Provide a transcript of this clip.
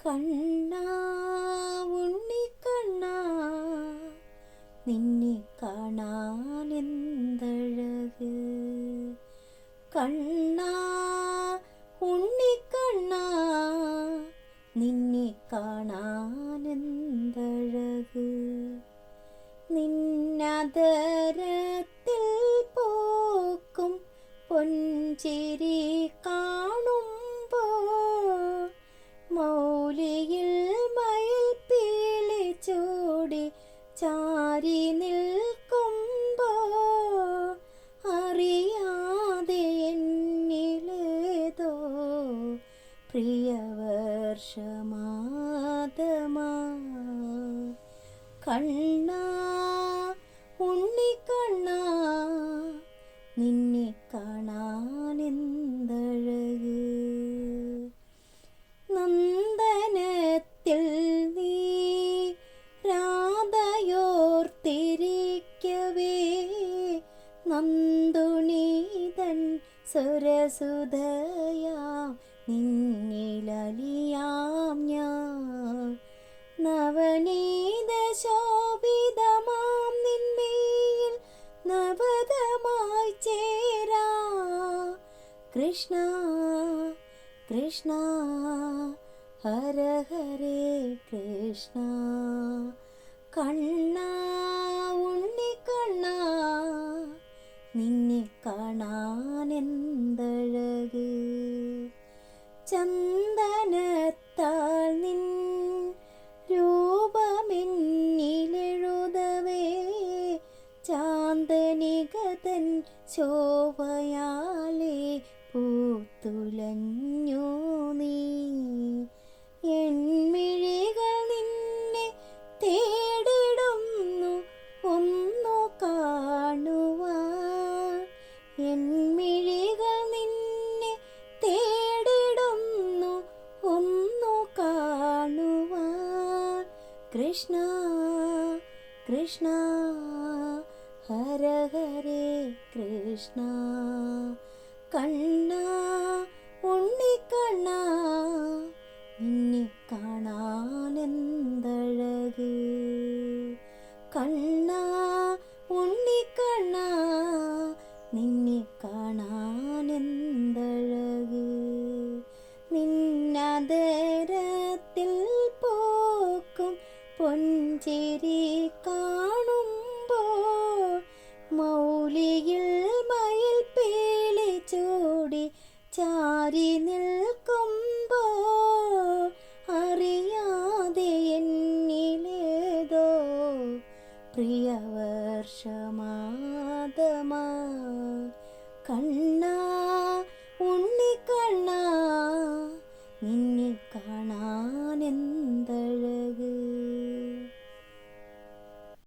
കണ്ണാ ഉണ്ണിക്കണ്ണാ നിന്നെ കാണാനെന്തഴക് കണ്ണാ ഉണ്ണിക്കണ്ണാ നിന്നെ കാണാനെന്തഴക് നിന്നതരത്തിൽ പോക്കും പൊഞ്ചിരി പ്രിയവർഷമാതമാ കണ്ണാ ഉണ്ണിക്കണ്ണാ നിന്നെ കാണാൻ എന്തഴക് നന്ദനത്തിൽ നീ രാധയോർത്തിരിക്കവേ. നന്ദുണീതൻ സുരസുധയാം നിന്നിലലിയാം ഞാൻ. നവനീത ശോഭിതമാം നിന്മേൽ നവതമായി ചേരാ. കൃഷ്ണ കൃഷ്ണ ഹര ഹരേ കൃഷ്ണ. കണ്ണ ചന്ദനത്താൽ നിൻ രൂപമെന്നിലെഴുതവേ. ചാന്തനികതൻ ശോഭയാലേ പൂത്തുലഞ്ഞു നീ. കാണുവാൻ കൃഷ്ണ കൃഷ്ണ ഹര ഹരേ കൃഷ്ണ കണ്ണ ഉണ്ണിക്കണ്ണ നിന്നെ കാണാൻ കാണുമ്പോൾ മൗലിയിൽ മയിൽ പീലി ചൂടി ചാരി നിൽക്കുമ്പോൾ അറിയാതെ എന്നിലേതോ പ്രിയവർഷമാതമാ കണ്ണാ